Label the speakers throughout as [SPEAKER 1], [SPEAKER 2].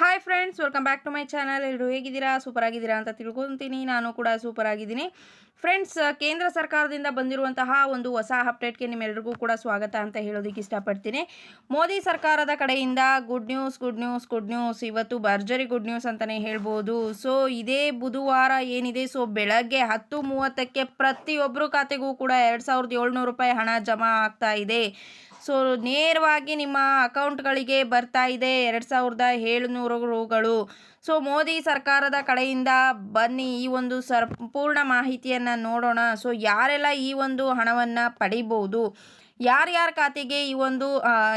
[SPEAKER 1] Hi friends welcome back to my channel ಎಲ್ಲರೂ ಹೇಗಿದ್ದೀರಾ? Super ಆಗಿದ್ದೀರಾ ಅಂತ ತಿಳ್ಕೊತೀನಿ. ನಾನು ಕೂಡ ಸೂಪರ್ ಆಗಿದ್ದೀನಿ. ಫ್ರೆಂಡ್ಸ್ ಕೇಂದ್ರ ಸರ್ಕಾರದಿಂದ ಬಂದಿರುವಂತಹ ಒಂದು ಹೊಸ ಅಪ್ಡೇಟ್ಗೆ ನಿಮ್ಮೆಲ್ಲರಿಗೂ ಕೂಡ ಸ್ವಾಗತ ಅಂತ ಹೇಳೋದಕ್ಕೆ ಇಷ್ಟಪಡ್ತೀನಿ. ಮೋದಿ ಸರ್ಕಾರದ ಕಡೆಯಿಂದ good news good news good news ಇವತ್ತು ಭರ್ಜರಿ ಗುಡ್ ನ್ಯೂಸ್ ಅಂತಲೇ ಹೇಳ್ಬೋದು. ಸೊ ಇದೇ ಬುಧವಾರ ಏನಿದೆ? ಸೊ ಬೆಳಗ್ಗೆ ಹತ್ತು ಮೂವತ್ತಕ್ಕೆ ಪ್ರತಿಯೊಬ್ಬರು ಖಾತೆಗೂ ಕೂಡ ಎರಡು ಸಾವಿರದ ಏಳ್ನೂರು ರೂಪಾಯಿ ಹಣ ಜಮಾ ಆಗ್ತಾ ಇದೆ. ಸೊ ನೇರವಾಗಿ ನಿಮ್ಮ ಅಕೌಂಟ್ಗಳಿಗೆ ಬರ್ತಾ ಇದೆ ಎರಡು ಸಾವಿರದ ಏಳುನೂರು ರೂಗಳು. ಸೊ ಮೋದಿ ಸರ್ಕಾರದ ಕಡೆಯಿಂದ ಬನ್ನಿ, ಈ ಒಂದು ಸಂಪೂರ್ಣ ಮಾಹಿತಿಯನ್ನು ನೋಡೋಣ. ಸೊ ಯಾರೆಲ್ಲ ಈ ಒಂದು ಹಣವನ್ನು ಪಡಿಬೋದು? ಯಾರ್ಯಾರ ಖಾತೆಗೆ ಈ ಒಂದು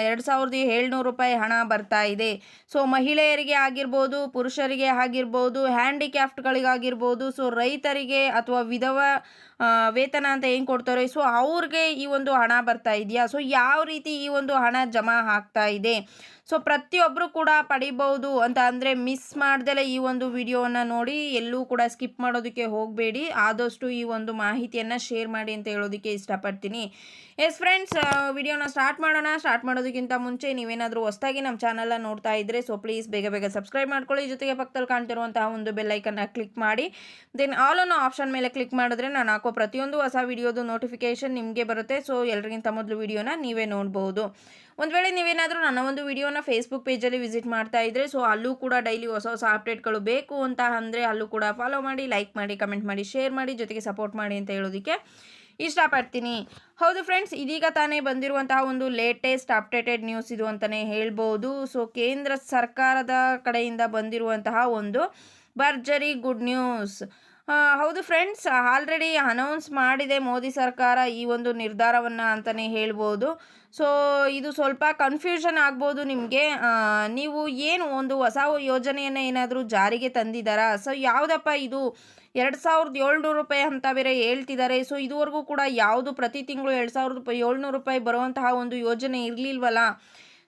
[SPEAKER 1] ಎರಡು ಸಾವಿರದ ಏಳ್ನೂರು ರೂಪಾಯಿ ಹಣ ಬರ್ತಾ ಇದೆ? ಸೊ ಮಹಿಳೆಯರಿಗೆ ಆಗಿರ್ಬೋದು, ಪುರುಷರಿಗೆ ಆಗಿರ್ಬೋದು ಹ್ಯಾಂಡಿಕ್ಯಾಫ್ಟ್ಗಳಿಗಾಗಿರ್ಬೋದು ಸೊ ರೈತರಿಗೆ ಅಥವಾ ವಿಧವ ವೇತನ ಅಂತ ಏನು ಕೊಡ್ತಾರೋ, ಸೊ ಅವ್ರಿಗೆ ಈ ಒಂದು ಹಣ ಬರ್ತಾ ಇದೆಯಾ? ಸೊ ಯಾವ ರೀತಿ ಈ ಒಂದು ಹಣ ಜಮಾ ಆಗ್ತಾ ಇದೆ? ಸೊ ಪ್ರತಿಯೊಬ್ಬರು ಕೂಡ ಪಡಿಬಹುದು ಅಂತ ಅಂದರೆ ಮಿಸ್ ಮಾಡ್ದಲೇ ಈ ಒಂದು ವಿಡಿಯೋನ ನೋಡಿ, ಎಲ್ಲೂ ಕೂಡ ಸ್ಕಿಪ್ ಮಾಡೋದಕ್ಕೆ ಹೋಗಬೇಡಿ. ಆದಷ್ಟು ಈ ಒಂದು ಮಾಹಿತಿಯನ್ನು ಶೇರ್ ಮಾಡಿ ಅಂತ ಹೇಳೋದಕ್ಕೆ ಇಷ್ಟಪಡ್ತೀನಿ. ಎಸ್ ಫ್ರೆಂಡ್ಸ್ ವಿಡಿಯೋನ ಸ್ಟಾರ್ಟ್ ಮಾಡೋಣ. ಸ್ಟಾರ್ಟ್ ಮಾಡೋದಕ್ಕಿಂತ ಮುಂಚೆ ನೀವೇನಾದರೂ ಹೊಸದಾಗಿ ನಮ್ಮ ಚಾನಲ್ನ ನೋಡ್ತಾ ಇದ್ದರೆ ಸೊ ಪ್ಲೀಸ್ ಬೇಗ ಬೇಗ ಸಬ್ಸ್ಕ್ರೈಬ್ ಮಾಡ್ಕೊಳ್ಳಿ. ಜೊತೆಗೆ ಪಕ್ಕದಲ್ಲಿ ಕಾಣ್ತಿರುವಂತಹ ಒಂದು ಬೆಲ್ಲೈಕನ್ನ ಕ್ಲಿಕ್ ಮಾಡಿ. ದೆನ್ ಆಲ್ ಅನ್ನೋ ಆಪ್ಷನ್ ಮೇಲೆ ಕ್ಲಿಕ್ ಮಾಡಿದ್ರೆ ನಾನು ಹಾಕೋ ಪ್ರತಿಯೊಂದು ಹೊಸ ವಿಡಿಯೋದು ನೋಟಿಫಿಕೇಶನ್ ನಿಮಗೆ ಬರುತ್ತೆ. ಸೊ ಎಲ್ರಿಗಿಂತ ಮೊದಲು ವಿಡಿಯೋನ ನೀವೇ ನೋಡ್ಬೋದು. ಒಂದು ವೇಳೆ ನೀವೇನಾದರೂ ನನ್ನ ಒಂದು ವಿಡಿಯೋನ ಫೇಸ್ಬುಕ್ ಪೇಜಲ್ಲಿ ವಿಸಿಟ್ ಮಾಡ್ತಾ ಇದ್ದರೆ ಸೊ ಅಲ್ಲೂ ಕೂಡ ಡೈಲಿ ಹೊಸ ಹೊಸ ಅಪ್ಡೇಟ್ಗಳು ಬೇಕು ಅಂತ ಅಂದರೆ ಅಲ್ಲೂ ಕೂಡ ಫಾಲೋ ಮಾಡಿ ಲೈಕ್ ಮಾಡಿ ಕಮೆಂಟ್ ಮಾಡಿ ಶೇರ್ ಮಾಡಿ, ಜೊತೆಗೆ ಸಪೋರ್ಟ್ ಮಾಡಿ ಅಂತ ಹೇಳೋದಕ್ಕೆ ಇಷ್ಟಪಡ್ತೀನಿ. ಹೌದು ಫ್ರೆಂಡ್ಸ್ ಇದೀಗ ತಾನೇ ಬಂದಿರುವಂತಹ ಒಂದು ಲೇಟೆಸ್ಟ್ ಅಪ್ಡೇಟೆಡ್ ನ್ಯೂಸ್ ಇದು ಅಂತಲೇ ಹೇಳ್ಬೋದು. ಸೊ ಕೇಂದ್ರ ಸರ್ಕಾರದ ಕಡೆಯಿಂದ ಬಂದಿರುವಂತಹ ಒಂದು ಭರ್ಜರಿ ಗುಡ್ ನ್ಯೂಸ್ ಹೌದು ಫ್ರೆಂಡ್ಸ್ ಆಲ್ರೆಡಿ ಅನೌನ್ಸ್ ಮಾಡಿದೆ ಮೋದಿ ಸರ್ಕಾರ ಈ ಒಂದು ನಿರ್ಧಾರವನ್ನು ಅಂತಲೇ ಹೇಳ್ಬೋದು. ಸೊ ಇದು ಸ್ವಲ್ಪ ಕನ್ಫ್ಯೂಷನ್ ಆಗ್ಬೋದು ನಿಮಗೆ. ನೀವು ಏನು ಒಂದು ಹೊಸ ಯೋಜನೆಯನ್ನು ಏನಾದರೂ ಜಾರಿಗೆ ತಂದಿದ್ದಾರಾ ಸೊ ಯಾವುದಪ್ಪ ಇದು? ಎರಡು ಸಾವಿರದ ಏಳ್ನೂರು ರೂಪಾಯಿ ಅಂತ ಬೇರೆ ಹೇಳ್ತಿದ್ದಾರೆ ಸೊ ಇದುವರೆಗೂ ಕೂಡ ಯಾವುದು ಪ್ರತಿ ತಿಂಗಳು ಎರಡು ಸಾವಿರದ ಏಳ್ನೂರು ರೂಪಾಯಿ ಬರುವಂತಹ ಒಂದು ಯೋಜನೆ ಇರಲಿಲ್ವಲ್ಲ?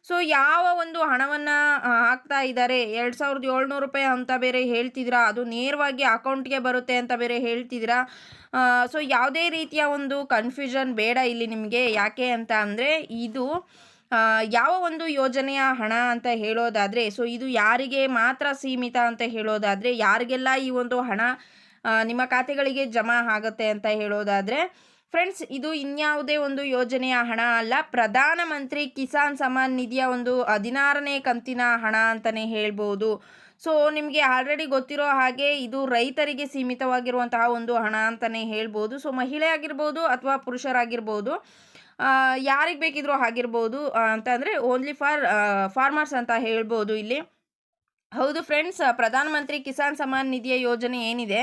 [SPEAKER 1] ಸೊ ಯಾವ ಒಂದು ಹಣವನ್ನು ಹಾಕ್ತಾ ಇದ್ದಾರೆ? ಎರಡು ಸಾವಿರದ ಏಳ್ನೂರು ರೂಪಾಯಿ ಅಂತ ಬೇರೆ ಹೇಳ್ತಿದ್ದೀರಾ ಅದು ನೇರವಾಗಿ ಅಕೌಂಟ್ಗೆ ಬರುತ್ತೆ ಅಂತ ಬೇರೆ ಹೇಳ್ತಿದ್ದೀರಾ ಸೊ ಯಾವುದೇ ರೀತಿಯ ಒಂದು ಕನ್ಫ್ಯೂಷನ್ ಬೇಡ ಇಲ್ಲಿ ನಿಮಗೆ. ಯಾಕೆ ಅಂತ ಅಂದರೆ, ಇದು ಯಾವ ಒಂದು ಯೋಜನೆಯ ಹಣ ಅಂತ ಹೇಳೋದಾದರೆ ಸೊ ಇದು ಯಾರಿಗೆ ಮಾತ್ರ ಸೀಮಿತ ಅಂತ ಹೇಳೋದಾದರೆ, ಯಾರಿಗೆಲ್ಲ ಈ ಒಂದು ಹಣ ನಿಮ್ಮ ಖಾತೆಗಳಿಗೆ ಜಮಾ ಆಗುತ್ತೆ ಅಂತ ಹೇಳೋದಾದರೆ ಫ್ರೆಂಡ್ಸ್, ಇದು ಇನ್ಯಾವುದೇ ಒಂದು ಯೋಜನೆಯ ಹಣ ಅಲ್ಲ. ಪ್ರಧಾನಮಂತ್ರಿ ಕಿಸಾನ್ ಸಮ್ಮಾನ್ ನಿಧಿಯ ಒಂದು ಹದಿನಾರನೇ ಕಂತಿನ ಹಣ ಅಂತಲೇ ಹೇಳ್ಬೋದು. ಸೊ ನಿಮಗೆ ಆಲ್ರೆಡಿ ಗೊತ್ತಿರೋ ಹಾಗೆ ಇದು ರೈತರಿಗೆ ಸೀಮಿತವಾಗಿರುವಂತಹ ಒಂದು ಹಣ ಅಂತಲೇ ಹೇಳ್ಬೋದು. ಸೊ ಮಹಿಳೆ ಆಗಿರ್ಬೋದು ಅಥವಾ ಪುರುಷರಾಗಿರ್ಬೋದು ಯಾರಿಗೆ ಬೇಕಿದ್ರೂ ಆಗಿರ್ಬೋದು ಅಂತಂದರೆ ಓನ್ಲಿ ಫಾರ್ ಫಾರ್ಮರ್ಸ್ ಅಂತ ಹೇಳ್ಬೋದು ಇಲ್ಲಿ. ಹೌದು ಫ್ರೆಂಡ್ಸ್ ಪ್ರಧಾನಮಂತ್ರಿ ಕಿಸಾನ್ ಸಮ್ಮಾನ್ ನಿಧಿಯ ಯೋಜನೆ ಏನಿದೆ?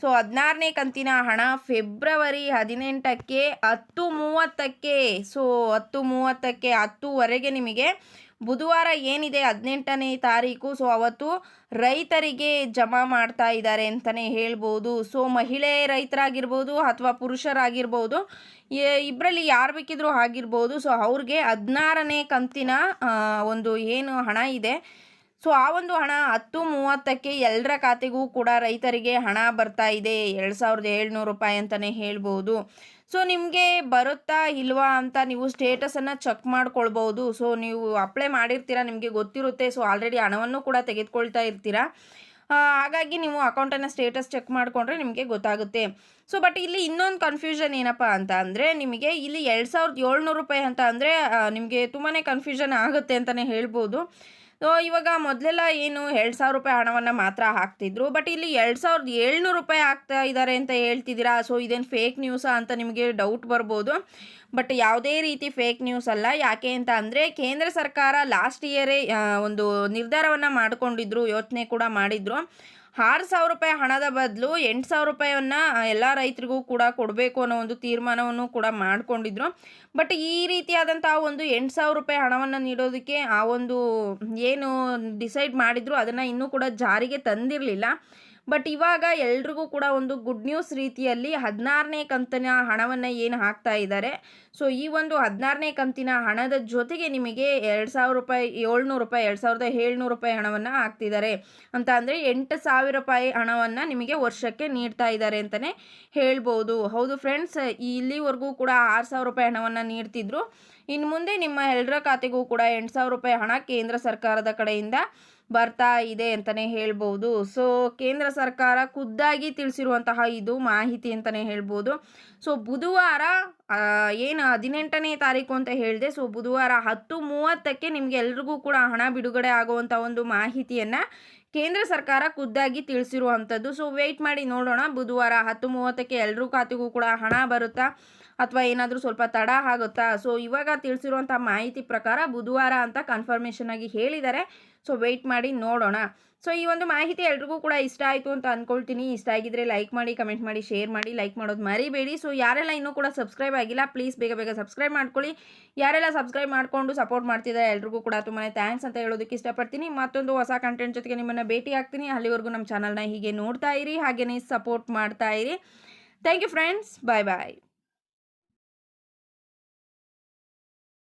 [SPEAKER 1] ಸೊ ಹದಿನಾರನೇ ಕಂತಿನ ಹಣ ಫೆಬ್ರವರಿ ಹದಿನೆಂಟಕ್ಕೆ ಹತ್ತು ಮೂವತ್ತಕ್ಕೆ ಸೊ ಹತ್ತು ಮೂವತ್ತಕ್ಕೆ, ಹತ್ತುವರೆಗೆ ನಿಮಗೆ ಬುಧವಾರ ಏನಿದೆ ಹದಿನೆಂಟನೇ ತಾರೀಕು? ಸೊ ಅವತ್ತು ರೈತರಿಗೆ ಜಮಾ ಮಾಡ್ತಾ ಇದ್ದಾರೆ ಅಂತಲೇ ಹೇಳ್ಬೋದು. ಸೊ ಮಹಿಳೆ ರೈತರಾಗಿರ್ಬೋದು ಅಥವಾ ಪುರುಷರಾಗಿರ್ಬೋದು ಇಬ್ಬರಲ್ಲಿ ಯಾರು ಬೇಕಿದ್ರೂ ಆಗಿರ್ಬೋದು. ಸೊ ಅವ್ರಿಗೆ ಹದಿನಾರನೇ ಕಂತಿನ ಒಂದು ಏನು ಹಣ ಇದೆ. ಸೊ ಆ ಒಂದು ಹಣ ಹತ್ತು ಮೂವತ್ತಕ್ಕೆ ಎಲ್ಲರ ಖಾತೆಗೂ ಕೂಡ ರೈತರಿಗೆ ಹಣ ಬರ್ತಾ ಇದೆ. ಎರಡು ಸಾವಿರದ ಏಳ್ನೂರು ರೂಪಾಯಿ ಅಂತಲೇ ಹೇಳ್ಬೋದು. ಸೊ ನಿಮಗೆ ಬರುತ್ತಾ ಇಲ್ವಾ ಅಂತ ನೀವು ಸ್ಟೇಟಸನ್ನು ಚೆಕ್ ಮಾಡ್ಕೊಳ್ಬೋದು. ಸೊ ನೀವು ಅಪ್ಲೈ ಮಾಡಿರ್ತೀರ ನಿಮಗೆ ಗೊತ್ತಿರುತ್ತೆ. ಸೊ ಆಲ್ರೆಡಿ ಹಣವನ್ನು ಕೂಡ ತೆಗೆದುಕೊಳ್ತಾ ಇರ್ತೀರಾ. ಹಾಗಾಗಿ ನೀವು ಅಕೌಂಟನ್ನು ಸ್ಟೇಟಸ್ ಚೆಕ್ ಮಾಡಿಕೊಂಡ್ರೆ ನಿಮಗೆ ಗೊತ್ತಾಗುತ್ತೆ. ಸೊ ಬಟ್ ಇಲ್ಲಿ ಇನ್ನೊಂದು ಕನ್ಫ್ಯೂಷನ್ ಏನಪ್ಪ ಅಂತ ಅಂದರೆ, ನಿಮಗೆ ಇಲ್ಲಿ ಎರಡು ಸಾವಿರದ ಏಳ್ನೂರು ರೂಪಾಯಿ ಅಂತ ಅಂದರೆ ನಿಮಗೆ ತುಂಬಾ ಕನ್ಫ್ಯೂಷನ್ ಆಗುತ್ತೆ ಅಂತಲೇ ಹೇಳ್ಬೋದು. ಇವಾಗ ಮೊದಲೆಲ್ಲ ಏನು ಎರಡು ಸಾವಿರ ರೂಪಾಯಿ ಹಣವನ್ನು ಮಾತ್ರ ಹಾಕ್ತಿದ್ರು. ಬಟ್ ಇಲ್ಲಿ ಎರಡು ಸಾವಿರದ ಏಳ್ನೂರು ರೂಪಾಯಿ ಹಾಕ್ತಾ ಇದ್ದಾರೆ ಅಂತ ಹೇಳ್ತಿದ್ದೀರಾ? ಸೊ ಇದೇನು ಫೇಕ್ ನ್ಯೂಸಾ ಅಂತ ನಿಮಗೆ ಡೌಟ್ ಬರ್ಬೋದು. ಬಟ್ ಯಾವುದೇ ರೀತಿ ಫೇಕ್ ನ್ಯೂಸ್ ಅಲ್ಲ. ಯಾಕೆ ಅಂತ ಅಂದರೆ, ಕೇಂದ್ರ ಸರ್ಕಾರ ಲಾಸ್ಟ್ ಇಯರೇ ಒಂದು ನಿರ್ಧಾರವನ್ನು ಮಾಡಿಕೊಂಡಿದ್ರು, ಯೋಚನೆ ಕೂಡ ಮಾಡಿದ್ರು. ಆರು ಸಾವಿರ ರೂಪಾಯಿ ಹಣದ ಬದಲು ಎಂಟು ಸಾವಿರ ರೂಪಾಯಿಯನ್ನು ಎಲ್ಲ ರೈತರಿಗೂ ಕೂಡ ಕೊಡಬೇಕು ಅನ್ನೋ ಒಂದು ತೀರ್ಮಾನವನ್ನು ಕೂಡ ಮಾಡಿಕೊಂಡಿದ್ರು. ಬಟ್ ಈ ರೀತಿಯಾದಂಥ ಒಂದು ಎಂಟು ಸಾವಿರ ರೂಪಾಯಿ ಹಣವನ್ನು ನೀಡೋದಕ್ಕೆ ಆ ಒಂದು ಏನು ಡಿಸೈಡ್ ಮಾಡಿದ್ರು, ಅದನ್ನು ಇನ್ನೂ ಕೂಡ ಜಾರಿಗೆ ತಂದಿರಲಿಲ್ಲ. ಬಟ್ ಇವಾಗ ಎಲ್ರಿಗೂ ಕೂಡ ಒಂದು ಗುಡ್ ನ್ಯೂಸ್ ರೀತಿಯಲ್ಲಿ ಹದಿನಾರನೇ ಕಂತಿನ ಹಣವನ್ನು ಏನು ಹಾಕ್ತಾ ಇದ್ದಾರೆ. ಸೊ ಈ ಒಂದು ಹದಿನಾರನೇ ಕಂತಿನ ಹಣದ ಜೊತೆಗೆ ನಿಮಗೆ ಎರಡು ಸಾವಿರ ರೂಪಾಯಿ, ಏಳ್ನೂರು ರೂಪಾಯಿ, ಎರಡು ಸಾವಿರದ ಏಳ್ನೂರು ರೂಪಾಯಿ ಹಣವನ್ನು ಹಾಕ್ತಿದ್ದಾರೆ. ಅಂತ ಅಂದರೆ ಎಂಟು ಸಾವಿರ ರೂಪಾಯಿ ಹಣವನ್ನು ನಿಮಗೆ ವರ್ಷಕ್ಕೆ ನೀಡ್ತಾ ಇದ್ದಾರೆ ಅಂತಲೇ ಹೇಳ್ಬೋದು. ಹೌದು ಫ್ರೆಂಡ್ಸ್ ಇಲ್ಲಿವರೆಗೂ ಕೂಡ ಆರು ಸಾವಿರ ರೂಪಾಯಿ ಹಣವನ್ನು ನೀಡ್ತಿದ್ರು. ಇನ್ನು ಮುಂದೆ ನಿಮ್ಮ ಎಲ್ಲರ ಖಾತೆಗೂ ಕೂಡ ಎಂಟು ಸಾವಿರ ರೂಪಾಯಿ ಹಣ ಕೇಂದ್ರ ಸರ್ಕಾರದ ಕಡೆಯಿಂದ ಬರ್ತಾ ಇದೆ ಅಂತಲೇ ಹೇಳ್ಬೋದು. ಸೊ ಕೇಂದ್ರ ಸರ್ಕಾರ ಖುದ್ದಾಗಿ ತಿಳಿಸಿರುವಂತಹ ಇದು ಮಾಹಿತಿ ಅಂತಲೇ ಹೇಳ್ಬೋದು. ಸೊ ಬುಧವಾರ ಏನು ಹದಿನೆಂಟನೇ ತಾರೀಕು ಅಂತ ಹೇಳಿದೆ ಸೊ ಬುಧವಾರ ಹತ್ತು ಮೂವತ್ತಕ್ಕೆ ನಿಮಗೆ ಎಲ್ರಿಗೂ ಕೂಡ ಹಣ ಬಿಡುಗಡೆ ಆಗುವಂಥ ಒಂದು ಮಾಹಿತಿಯನ್ನು ಕೇಂದ್ರ ಸರ್ಕಾರ ಖುದ್ದಾಗಿ ತಿಳಿಸಿರುವಂಥದ್ದು ಸೊ ವೆಯ್ಟ್ ಮಾಡಿ ನೋಡೋಣ. ಬುಧವಾರ ಹತ್ತು ಮೂವತ್ತಕ್ಕೆ ಎಲ್ಲರೂ ಖಾತೆಗೂ ಕೂಡ ಹಣ ಬರುತ್ತಾ? ಅಥವಾ ಏನಾದರೂ ಸ್ವಲ್ಪ ತಡ ಆಗುತ್ತಾ? ಸೊ ಇವಾಗ ತಿಳಿಸಿರುವಂಥ ಮಾಹಿತಿ ಪ್ರಕಾರ ಬುಧವಾರ ಅಂತ ಕನ್ಫರ್ಮೇಷನ್ ಆಗಿ ಹೇಳಿದ್ದಾರೆ. ಸೊ ವೆಯ್ಟ್ ಮಾಡಿ ನೋಡೋಣ. ಸೊ ಈ ಒಂದು ಮಾಹಿತಿ ಎಲ್ರಿಗೂ ಕೂಡ ಇಷ್ಟ ಆಯಿತು ಅಂತ ಅಂದ್ಕೊಳ್ತೀನಿ ಇಷ್ಟ ಆಗಿದ್ರೆ ಲೈಕ್ ಮಾಡಿ ಕಮೆಂಟ್ ಮಾಡಿ ಶೇರ್ ಮಾಡಿ ಲೈಕ್ ಮಾಡೋದು ಮರಿಬೇಡಿ. ಸೊ ಯಾರೆಲ್ಲ ಇನ್ನೂ ಕೂಡ ಸಬ್ಸ್ಕ್ರೈಬ್ ಆಗಿಲ್ಲ ಪ್ಲೀಸ್ ಬೇಗ ಬೇಗ ಸಬ್ಸ್ಕ್ರೈಬ್ ಮಾಡ್ಕೊಳ್ಳಿ. ಯಾರೆಲ್ಲ ಸಬ್ಸ್ಕ್ರೈಬ್ ಮಾಡಿಕೊಂಡು ಸಪೋರ್ಟ್ ಮಾಡ್ತಿದ್ದಾರೆ ಎಲ್ರಿಗೂ ಕೂಡ ತುಂಬಾ ಥ್ಯಾಂಕ್ಸ್ ಅಂತ ಹೇಳೋದಕ್ಕೆ ಇಷ್ಟಪಡ್ತೀನಿ. ಮತ್ತೊಂದು ಹೊಸ ಕಂಟೆಂಟ್ ಜೊತೆಗೆ ನಿಮ್ಮನ್ನು ಭೇಟಿ ಆಗ್ತೀನಿ. ಅಲ್ಲಿವರೆಗೂ ನಮ್ಮ ಚಾನಲ್ನ ಹೀಗೆ ನೋಡ್ತಾ ಇರಿ ಹಾಗೆಯೇ ಸಪೋರ್ಟ್ ಮಾಡ್ತಾ ಇರಿ. Thank you friends bye bye